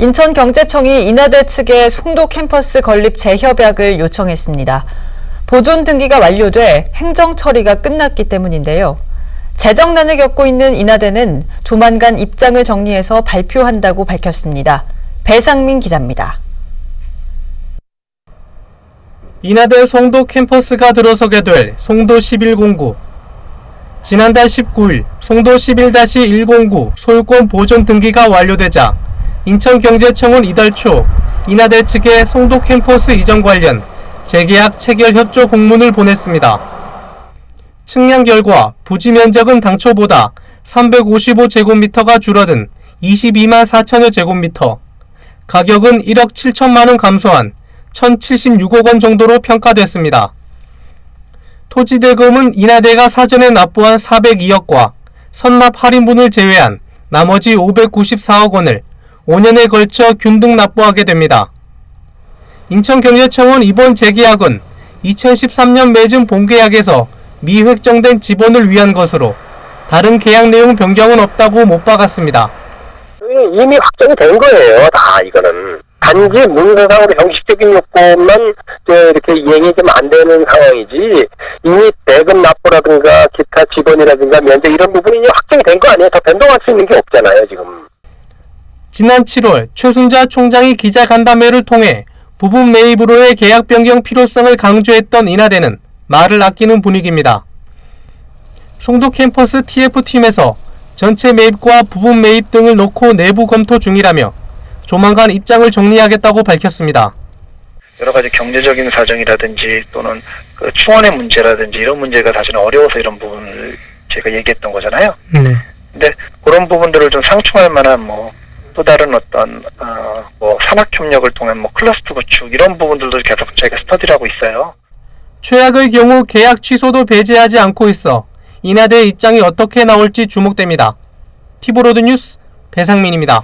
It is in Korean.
인천경제청이 인하대 측에 송도 캠퍼스 건립 재협약을 요청했습니다. 보존 등기가 완료돼 행정 처리가 끝났기 때문인데요. 재정난을 겪고 있는 인하대는 조만간 입장을 정리해서 발표한다고 밝혔습니다. 배상민 기자입니다. 인하대 송도 캠퍼스가 들어서게 될 송도 1109. 지난달 19일 송도 11-109 소유권 보존 등기가 완료되자 인천경제청은 이달 초 인하대 측에 송도 캠퍼스 이전 관련 재계약 체결 협조 공문을 보냈습니다. 측량 결과 부지 면적은 당초보다 355제곱미터가 줄어든 22만 4천여 제곱미터, 가격은 1억 7천만 원 감소한 1,076억 원 정도로 평가됐습니다. 토지 대금은 인하대가 사전에 납부한 402억과 선납 할인분을 제외한 나머지 594억 원을 5년에 걸쳐 균등 납부하게 됩니다. 인천경제청은 이번 재계약은 2013년 맺은 본계약에서 미획정된 지본을 위한 것으로 다른 계약 내용 변경은 없다고 못 박았습니다. 이미 확정이 된 거예요, 다, 이거는. 단지 문서상으로 형식적인 요건만 저 이렇게 이행이 좀 안 되는 상황이지, 이미 대금 납부라든가 기타 지번이라든가 면적 이런 부분이 확정이 된 거 아니에요? 더 변동할 수 있는 게 없잖아요, 지금. 지난 7월 최순자 총장이 기자 간담회를 통해 부분 매입으로의 계약 변경 필요성을 강조했던 인하대는 말을 아끼는 분위기입니다. 송도 캠퍼스 TF팀에서 전체 매입과 부분 매입 등을 놓고 내부 검토 중이라며 조만간 입장을 정리하겠다고 밝혔습니다. 여러 가지 경제적인 사정이라든지 또는 그 충원의 문제라든지 이런 문제가 사실은 어려워서 이런 부분을 제가 얘기했던 거잖아요. 네. 근데 그런 부분들을 좀 상충할 만한 뭐 또 다른 어떤 어 뭐 산학 협력을 통한 뭐 클러스터 구축 이런 부분들도 계속 저희가 스터디를 하고 있어요. 최악의 경우 계약 취소도 배제하지 않고 있어 인하대 입장이 어떻게 나올지 주목됩니다. 티보로드 뉴스 배상민입니다.